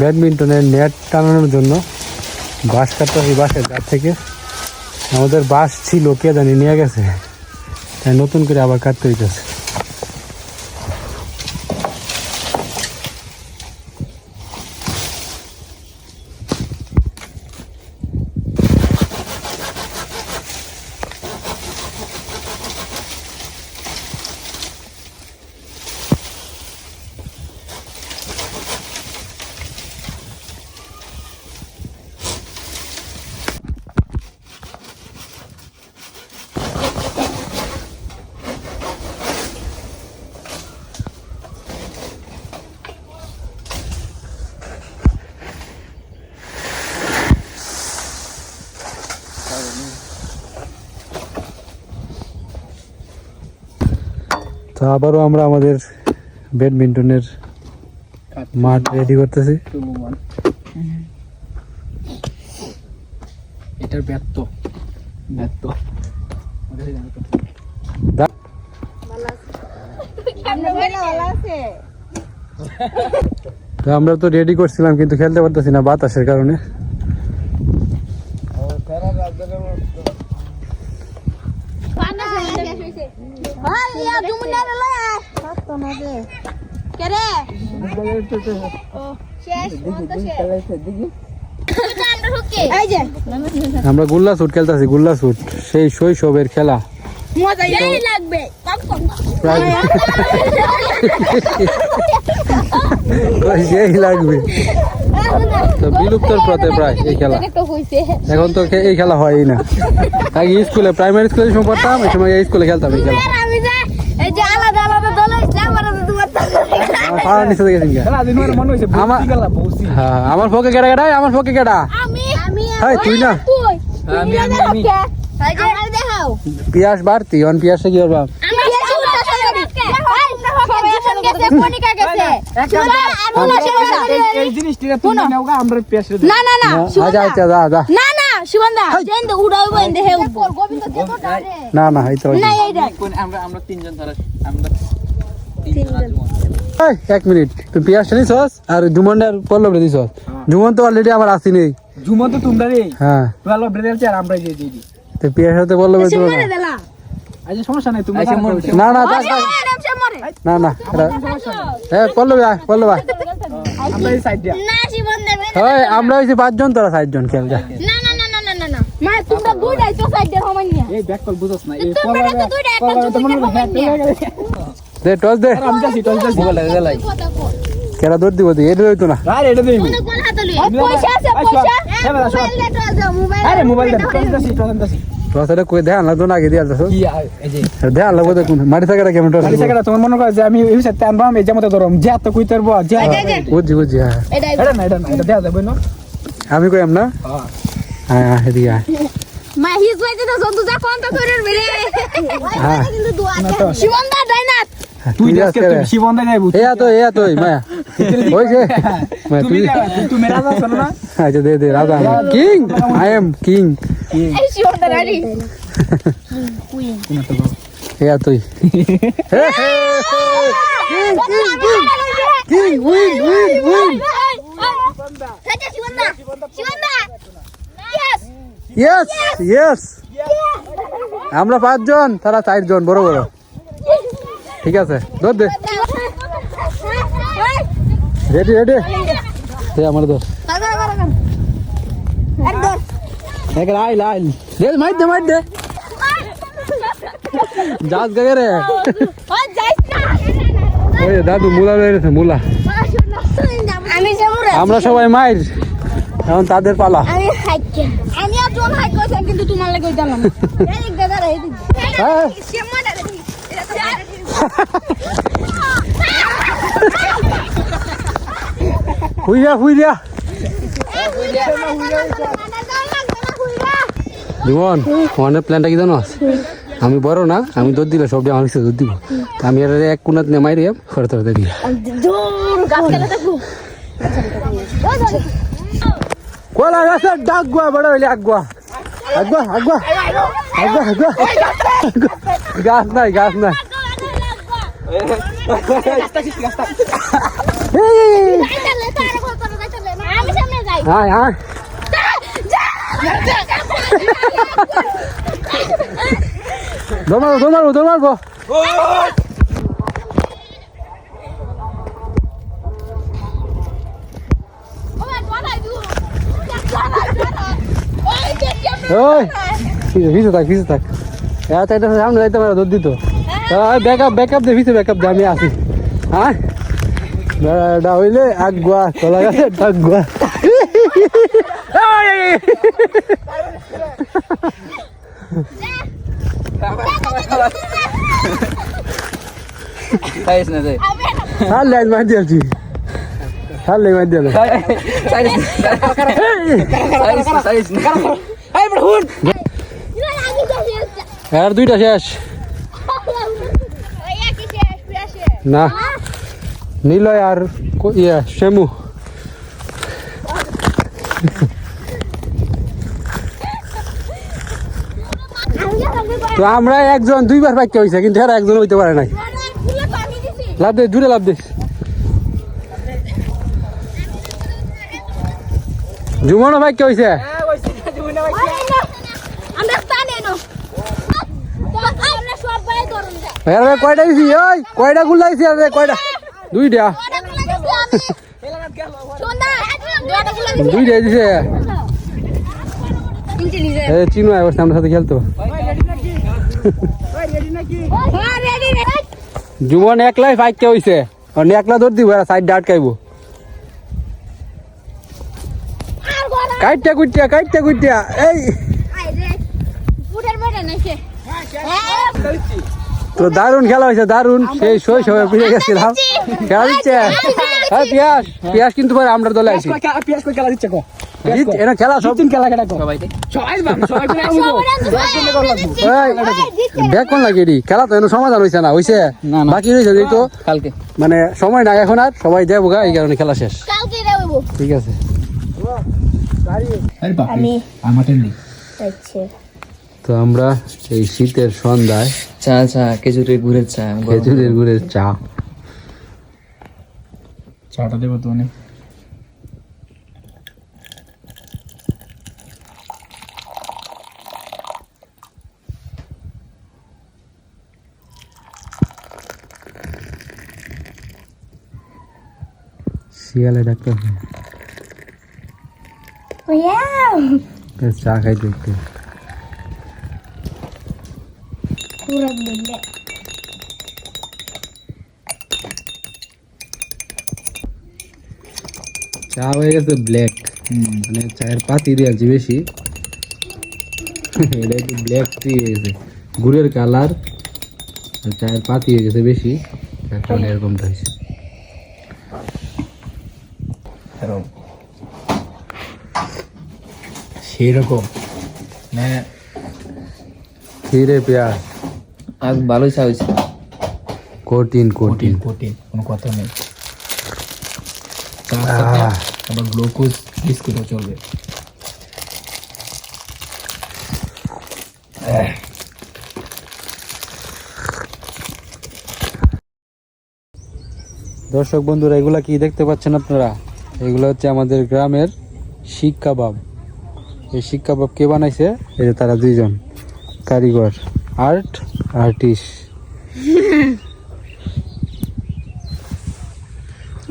ব্যাডমিন্টনের net টানানোর জন্য বাস কাটতে হয় বাসের গাছ থেকে আমাদের বাস ছিল, কে জানি নিয়ে গেছে। তাই নতুন করে আবার কাটতে হইতেছে। তো আবারও আমরা আমাদের ব্যাডমিন্টনের মাঠ রেডি করতেছি। এটার ব্যর্থ। ব্যর্থ। তো আমরা তো রেডি করছিলাম কিন্তু খেলতে পারতেছি না বাতাসের কারণে। আমরা গুল্লা শুট খেলতেছি গুল্লা শুট সেই শৈশবের খেলা। লাগবে। সেই লাগবে। তো বিলুপ্তর পথে প্রায় এই খেলা। তো হইছে এখন তো এই খেলা হয়ই না। আগে স্কুলে প্রাইমারি স্কুলে সময় পড়তাম এই সময় এই স্কুলে খেলতাম এই খেলা। আমি যে এই যে আলাদা আলাদা দল হইছে আমার তো আমার পাড়ার নিচে থেকে দিন আমার- হ্যাঁ আমার ফোকে কেডা কেডা? আমার ফোকে কেডা? আমি আমি তুই না? তুই আমি আমি আমি এই যে আমার দেখাও। পিয়াস বাড়তি অন পিয়াসে কি করবা না না না না আচ্ছা আচ্ছা যা যা। না না শিবন্দা যেন উড়াইবো এন্ড হে গোবিন্দ কে না না এই তো না এই আমরা আমরা তিনজন ধরে আমরা এক মিনিট। তুই পিয়াস নিছস আর জুমনটার পল্লব দিছস। জুমন তো অলরেডি আমার আসি নেই। জুমো তো তোমরা রে হ্যাঁ। আমরা যে দিই তো পল্লবের সে তুলনা মরে আজ সমস্যা নাই তুমি না না মরে। না না এটা- এ পল্লবী আয় পল্লব আয়। আমরা এই সাইড দিয়া না শিবন্দা ওই আমরা হইছি পাঁচজন তোরা সাতজন খেল যা। না না না না না না না। মা তোমরা দুইটাই তো সাইডে হমাই নিয়া। এই ব্যাক কল বুঝছ না এই তোমরা কলার তো দুইটা একটা কলার দে টস দে। আমি যাচ্ছি টস যাচ্ছি। কথা কর দৌড় দিব দি? এটা হইতো না। আরে এটা দেই কোন কোন হাতে লই। পয়সা আছে পয়সা। মোবাইল লেট আছে মোবাইল আরে মোবাইল দে টস যাচ্ছি টস যাচ্ছি। কই? ধ্যান লাগতো না আগে দিয়ে আসছো কি এই যে। ধ্যান লাগবো দেখুন মাটি থাকাটা কেমন টস আরে সেটা তোমার মনে করে যে আমি এই সাথে আনবাম এই যেমন ধরম যে তো কই তারবো যে বুঝছি বুঝছি হ্যাঁ। এটা না এটা না এটা দেয়া যাবে না। আমি কইম না? হ্যাঁ। হ্যাঁ হ্যাঁ এদিকে আয়। মা হিজ বাইতে তো জন্তু যা কোন তো করে মেরে হ্যাঁ কিন্তু দুয়া শিবন্দা ডাইনাত তুই তুই আজকে আজকে তুমি শিবন্দা যাইবু। এ তো এ তো মায়া ওইছে। মায়া তুই তুমি মেরা যাচ্ছ না? আচ্ছা দে দে রাজা কিং? I am king. এই শিবন্দা রাডি এ তুই। King win win win. শিবন্দা শিবন্দা ইয়েস ইয়েস ইয়েস আমরা পাঁচজন তারা চারজন বড় বড়। ঠিক আছে ধর দে। রেডি রেডি দে আমার ধর। এক আইল আইল দে দে মার দে। যাস গে রে। ওই দাদু মুলা মুলা। আমরা সবাই মাইর। এখন তাদের পালা। আমি হাইক। আমি আর জন হাইক করছিলাম কিন্তু তোমার লাগে ওই দিলাম এদিক দাদা এদিক হ্যাঁ। হুইয়া হুইয়া জীবন আমার প্ল্যানটা কি জানো? আমি বড় না আমি দুধ দিলে সব আমার কাছে দুধ দিব। তা আমি এর এক কোনাত নেমাই রে ফেরত ফেরত দিই কোলা গাছের ডাক গুয়া বড় হইলে আগুয়া আগুয়া আগুয়া আগুয়া আগুয়া গাছ নাই গাছ নাই। এই, এই, এই, এই। আয় আয় দৌড় মারবো দৌড় মারবো দৌড় মারবো ওই ভিজে থাক ভিজে থাক এত এটা সামনে যাইতে পারে দুধ দিত ব্যাক আপ আপ দে ভিজে ব্যাক আপ দে আমি আসি হ্যাঁ এটা হইলে গেছে আগুয়া। Sayis na say. ছাড়লে আজ মার দিয়েছি ছাড়লে মার. আর দুইটা শেষ। না। নিলয় আর ইয়ে শ্যামু। তো আমরা একজন, দুইবার বাক্য হয়েছে কিন্তু এরা একজন হইতে পারে নাই। লাভ দে, দূরে লাভ দে। জুমনও বাক্য হয়েছে আমরা স্থানে নো আমরা সবাই করুন যা এর ভাই কয়টা দিছি? ওই কয়টা গুলাইছি আর কয়টা? দুইটা। দুইটা দিছে। চিনু আয় সাথে খেলতো। জুমন একলাই ফাইকে হইছে। আর একলা ধর দিব এরা সাইড ডাট খাইবো কাইটটা কুইটটা কাইটটা কুইটটা। এই। তো দারুণ খেলা হয়েছে দারুণ। সেই শৈশবে ফিরে গেছিলাম। খেলা দিচ্ছে হ্যাঁ পিয়াস পিয়াস কিন্তু পরে আমরা দলে আছি। পিয়াস কই খেলা দিচ্ছে কো? খেলা সব তিন খেলা কেটা কো? সবাই সবাই করে। কোন লাগে এটি? খেলা তো সমাধান হয়েছে না না। বাকি তো Kalke. মানে সময় নাই এখন আর সবাই যাব গা এই কারণে খেলা শেষ। কালকে ঠিক আছে। আমি নেই। আচ্ছা। তো আমরা এই শীতের সন্ধ্যায় চা চা খেজুরের গুড়ের চা খেজুরের গুড়ের চা। চাটা দেবো তো অনেক। শিয়ালে ডাক্তার চা খাইতে একটু। বুঝলে চা হয়ে গেছে ব্ল্যাক মানে চায়ের পাতি দিয়েছি বেশি এটা একটু ব্ল্যাক টি হয়ে গেছে গুড়ের কালার চায়ের পাতি হয়ে গেছে বেশি তার কারণে হয়েছে সেই রকম না খিরে পেঁয়াজ আজ ভালোই চা হয়েছে। কঠিন কঠিন। কঠিন কোনো কথা নেই। আবার গ্লুকোজ বিস্কুটও চলবে। দর্শক বন্ধুরা এগুলা কি দেখতে পাচ্ছেন আপনারা? এগুলো হচ্ছে আমাদের গ্রামের শিক কাবাব। এই শিক কাবাব কে বানাইছে? এই যে তারা দুইজন। কারিগর। Art artist.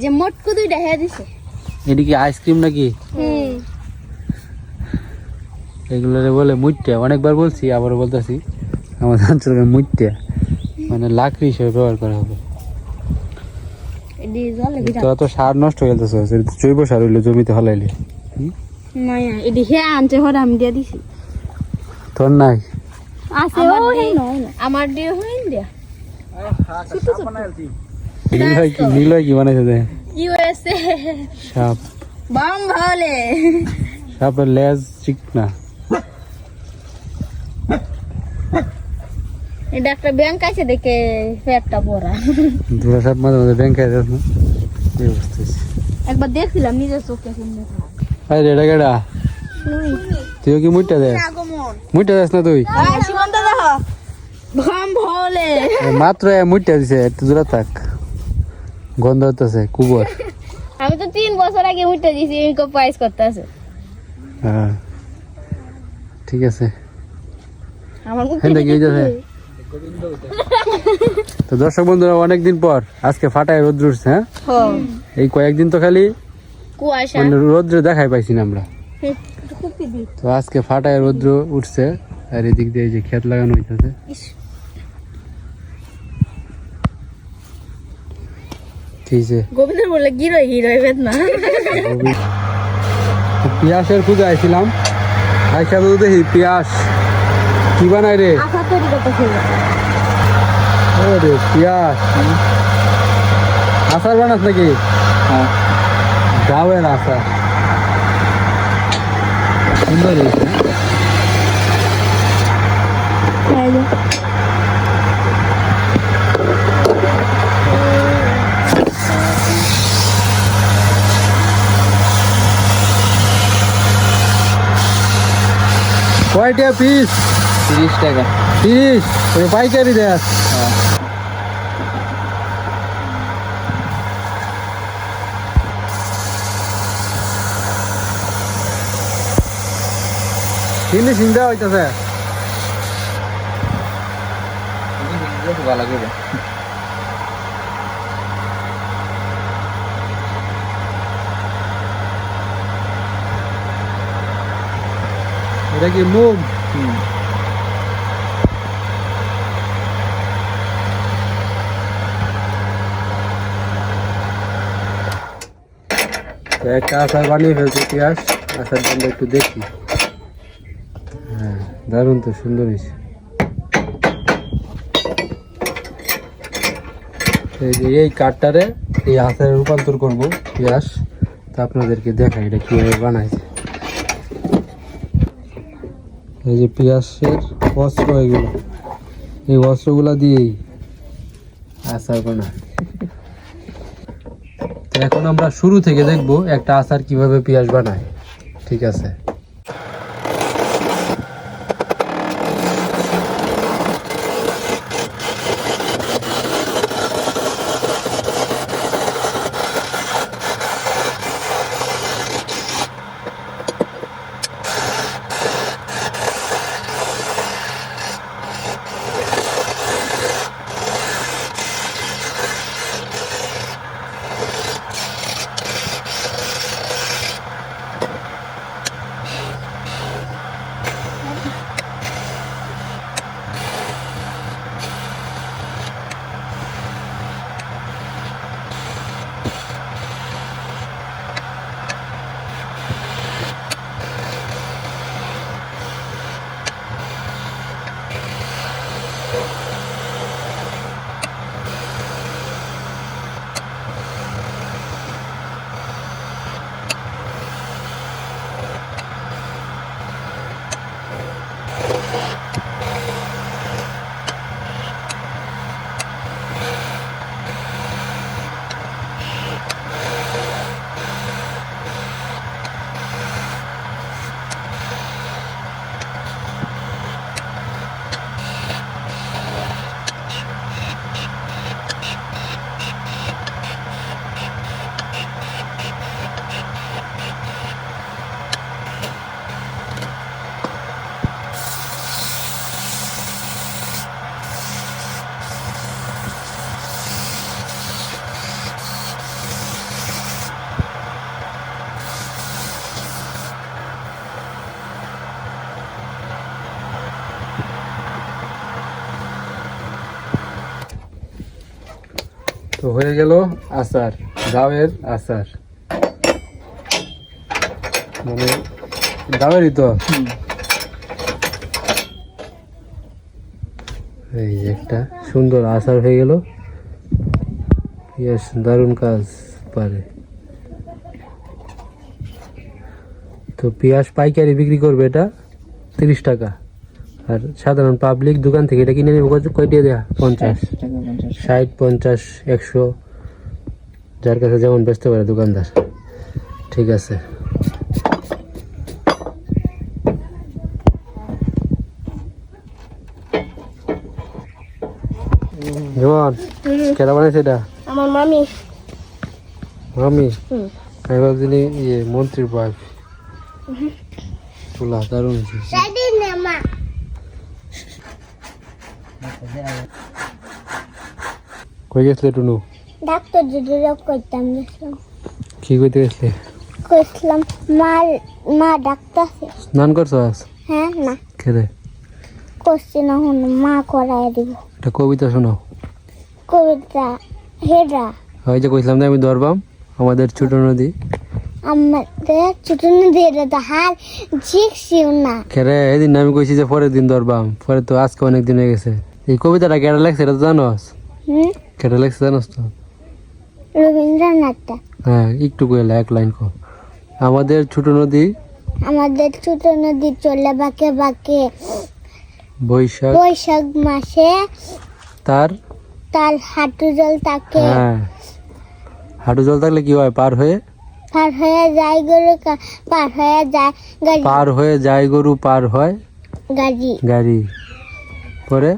যে মোটকু দুইটা হে দিছে। এটি কি আইসক্রিম নাকি? এগুলোরে বলে মুইটে অনেকবার বলছি আবারও বলতেছি। আমাদের অঞ্চলের মুইটে মানে লাকড়ি হিসেবে ব্যবহার করা হবে। তোরা তো সার নষ্ট হয়ে তো জৈব সার হইল জমিতে হলাইলে। তোর নাই আছে ও হে আমার দিয়ে হইন দিয়া নীলয় কি নীলয় কি বানাইছে দে? ইউএসএ। সাপ। বাম ভালে সাপের লেজ চিকনা এটা একটা ব্যাংক আছে দেখে পেটটা ভরা। দুটা সাপ মাঝে মাঝে ব্যাংকে না? একবার দেখছিলাম নিজের চোখে আরে রেডা গেডা। তুইও কি মুইটা দে? মুইটা দেস না তুই। মাত্র মুইটা দিছে একটু থাক। গন্ধ হতেছে কুবর। আমি তো তিন বছর আগে উঠে দিছি ইনকো প্রাইস করতে আছে হ্যাঁ। ঠিক আছে। আমার। তো দর্শক বন্ধুরা অনেকদিন পর আজকে ফাটায় রোদ্র উঠছে হ্যাঁ? এই কয়েকদিন তো খালি কুয়াশা। মানে দেখাই পাইছি না আমরা। তো আজকে ফাটায় রৌদ্র উঠছে আর এদিক দিয়ে যে ক্ষেত লাগানো হইতেছে। পিয়াসের খুঁজে আইছিলাম। আইসা তো দেখি পিয়াস কি বানাই রে? ওরে পিয়াস। আচার বানাস নাকি? হ্যাঁ। ডাবের আচার সুন্দর হয়েছে কয়টা পিস তিরিশ টাকা তিরিশ তোর পাইকারি দেখ ফিনিশিং দেওয়া হইতেছে। এটা কি তো একটা আচার বানিয়ে ফেলছে পেঁয়াজ আচার দামটা একটু দেখি। দারুণ তো, সুন্দর হয়েছে। এই যে এই কাঠটারে এই আচারে রূপান্তর করব পেঁয়াজ তা আপনাদেরকে দেখাই এটা কীভাবে বানাইছে। এই যে পেঁয়াজের বস্ত্র এগুলো। এই বস্ত্রগুলো দিয়েই আচার বানায়। তো এখন আমরা শুরু থেকে দেখব একটা আচার কীভাবে পেঁয়াজ বানায়। ঠিক আছে? হয়ে গেল আচার গাঁয়ের আচার। মানে গাঁয়েরই তো। এই একটা সুন্দর আচার হয়ে গেল। দারুণ কাজ পারে। তো পেঁয়াজ পাইকারি বিক্রি করবে এটা তিরিশ টাকা। আর সাধারণ পাবলিক দোকান থেকে এটা কিনে নেবে কয়টা দেয়া? পঞ্চাশ। ষাট পঞ্চাশ একশো যার কাছে যেমন বেচতে পারে দোকানদার। ঠিক আছে। কেটা বানাইছে এটা? আমার মামি। মামি? আমি ভাবছি ইয়ে মন্ত্রীর তোলা দারুণ কই গেছিলে টুনু? ডাক্তার যদি রোগ করতাম গেছিলাম কি কইতে গেছিলে? কইছিলাম মা মা ডাক্তার। স্নান করছ আজ? হ্যাঁ না খেলে করছি না হন মা করাই দিব। একটা কবিতা শোনাও। কবিতা হেরা ওই যে কইছিলাম যে আমি ধরবাম আমাদের ছোট নদী। আমাদের ছোট নদী এটা তো হার শিখছিও না। খেরে এদিন আমি কইছি যে পরের দিন ধরবাম পরে তো আজকে অনেক দিন হয়ে গেছে। এই কবিতাটা কেটে লাগছে এটা তো জানোস হুম? কেটে লাগছে জানোস তো? রবীন্দ্রনাথটা। হ্যাঁ একটু এক লাইন কর আমাদের ছোট নদী? আমাদের ছোট নদী চলে বাঁকে বাঁকে। বৈশাখ। বৈশাখ মাসে তার? তার হাঁটু জল তাকে হ্যাঁ। হাঁটু জল থাকলে কি হয়? পার হয়ে? পার হয়ে যায় গরু পার হয়ে যায় গাড়ি। পার হয়ে যায় গরু পার হয়? গাড়ি। গাড়ি। পরে?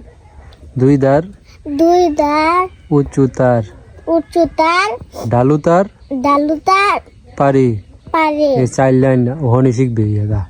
দুই দার দুই দার উঁচু তার। উঁচু তার ডালু তার? ডালু তার পারি। পারে। এই চার লাইন ওখানে শিখবে দাদা।